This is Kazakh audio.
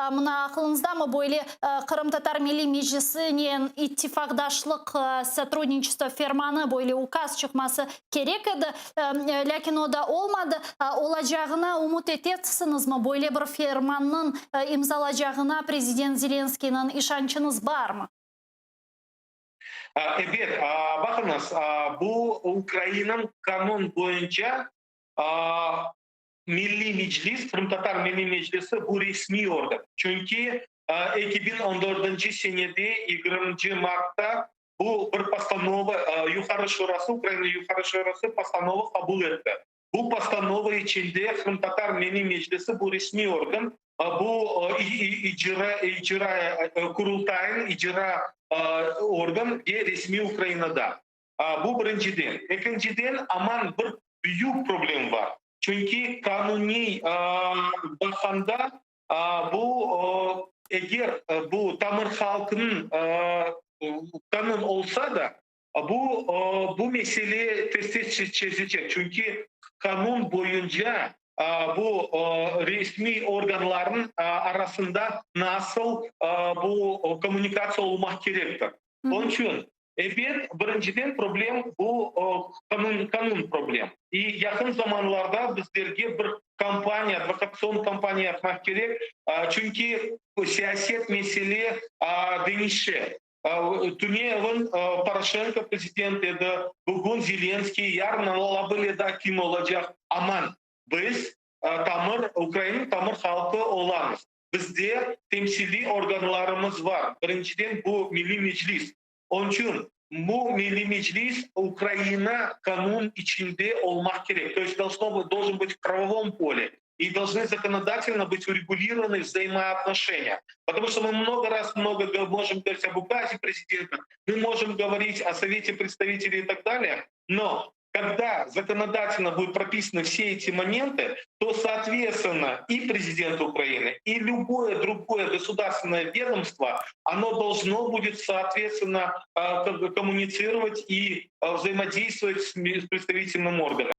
Ә, мына ақылыңызда бул бойлы ә, қырым татар милли межлисинин ә, сотрудничество ферманы бойлы указ керек керек эди ода олмады. Ол олмады ұмыт әтетсіңіз ма бул бір ферманның имзал ажағына президент ішанчыңыз ишанчыңыз бармы Әбет, бақыңыз, бұл Украинаның канун бойынша Milliy Meclis, Kırım-Tatar Milliy Meclisi bu resmi organ. Çünki 2014 senede 20 martda bu bir постанова Yukarı Şurası, Ukrayna Yukarı Şurası постанова kabul etti. Bu постанова içinde Kırım-Tatar Milliy Meclisi bu resmi organ e, bu e, icra icra e, kurultayın icra organ ge resmi Ukrayna'da. Bu birinciden. İkinciden aman bir büyük problem var. Чөнки кануни баханда бұл эгер бұл тамыр халкын канын олса да бұл бу меселе тез-тез чечечек. Чөнки канун боюнча бу ресми органларын арасында насыл бұл коммуникация олмак керектир. Ол үчүн Эбет біріншіден проблем бұл қанун, қанун проблем. И яқын заманларда біздерге бір компания, адвокацион компания айтмақ керек. Чүнки саясет мәселе деніші. Түнеғын Порошенко президент еді, бүгін Зеленский ярнала біле да кім аман. Біз тамыр, Украина тамыр халқы оламыз. Бізде темсили органларымыз бар. Біріншіден бұл милли мечлис. Onun için bu Milli Украина канун içinde olmak gerek. То есть должно, должен быть в правовом поле. И должны законодательно быть урегулированы взаимоотношения. Потому что мы много раз много можем говорить об указе президента, мы можем говорить о Совете представителей и так далее, но когда законодательно будут прописаны все эти моменты, то, соответственно, и президент Украины, и любое другое государственное ведомство, оно должно будет, соответственно, э, коммуницировать и э, взаимодействовать с представительным органом.